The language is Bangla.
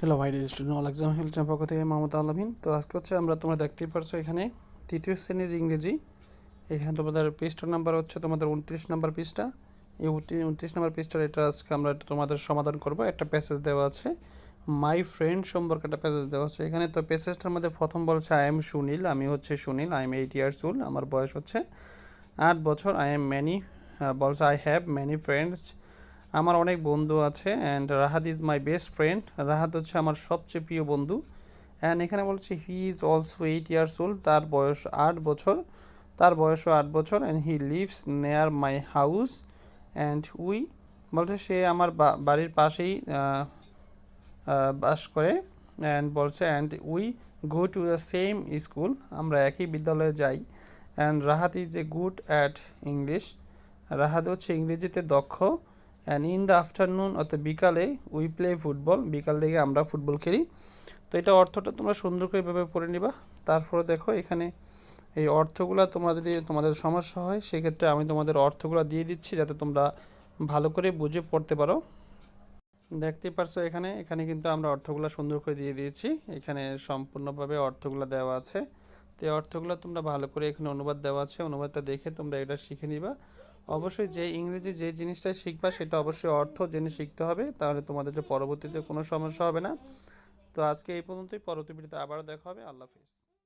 হ্যালো ভাই স্টুডেন্ট অল এক্সাম হেলচার পক্ষ থেকে মোহাম্মদ আলমিন তো আজকে হচ্ছে আমরা তোমরা দেখতেই পারছ এখানে তৃতীয় শ্রেণির ইংরেজি। এখানে তোমাদের পৃষ্ঠা নাম্বার হচ্ছে তোমাদের উনত্রিশ নাম্বার পৃষ্ঠা। এই উনত্রিশ নাম্বার পৃষ্ঠার এটা আজকে আমরা তোমাদের সমাধান করব। একটা প্যাসেজ দেওয়া আছে। মাই ফ্রেন্ড সম্পর্কে একটা প্যাসেজ দেওয়া আছে। এখানে তো প্যাসেজটার মধ্যে প্রথম বলছে আই এম সুনীল আমি হচ্ছে Sunil I am eight years old আমার বয়স হচ্ছে আট বছর। আই এম ম্যানি বলছে আই হ্যাভ ম্যানি ফ্রেন্ডস আমার অনেক বন্ধু আছে and Rahat is my best friend Rahat হচ্ছে আমার সবচেয়ে প্রিয় বন্ধু অ্যান্ড এখানে বলছে he is also eight years old তার বয়স আট বছর, তার বয়সও আট বছর অ্যান্ড হি লিভস নেয়ার মাই হাউস অ্যান্ড উই বলছে সে আমার বাড়ির পাশেই বাস করে অ্যান্ড বলছে and we go to the same school আমরা একই বিদ্যালয়ে যাই and Rahat is a good at English Rahat হচ্ছে ইংরেজিতে দক্ষ অ্যান্ড ইন দ্য আফটারনুন অর্থাৎ বিকালে উই প্লে ফুটবল বিকাল থেকে আমরা ফুটবল খেলি। তো এটা অর্থটা তোমরা সুন্দর করে এভাবে পড়ে নিবা। তারপরে দেখো, এখানে এই অর্থগুলো তোমরা যদি তোমাদের সমস্যা হয়। সেক্ষেত্রে আমি তোমাদের অর্থগুলো দিয়ে দিচ্ছি যাতে তোমরা ভালো করে বুঝে পড়তে পারো। দেখতেই পারছ এখানে এখানে কিন্তু আমরা অর্থগুলো সুন্দর করে দিয়ে দিয়েছি। এখানে সম্পূর্ণভাবে অর্থগুলো দেওয়া আছে। তো এই অর্থগুলো তোমরা ভালো করে এখানে অনুবাদ দেওয়া আছে। অনুবাদটা দেখে তোমরা এটা শিখে নিবা। অবশ্যই যে ইংরেজি যে জিনিসটা শিখবা, সেটা অবশ্যই অর্থ জেনে শিখতে হবে। তাহলে তোমাদের যে পরবর্তীতে কোনো সমস্যা হবে না। তো আজকে এই পর্যন্তই। পরবর্তী ভিডিওতে আবারও দেখা হবে। আল্লাহ হাফিজ।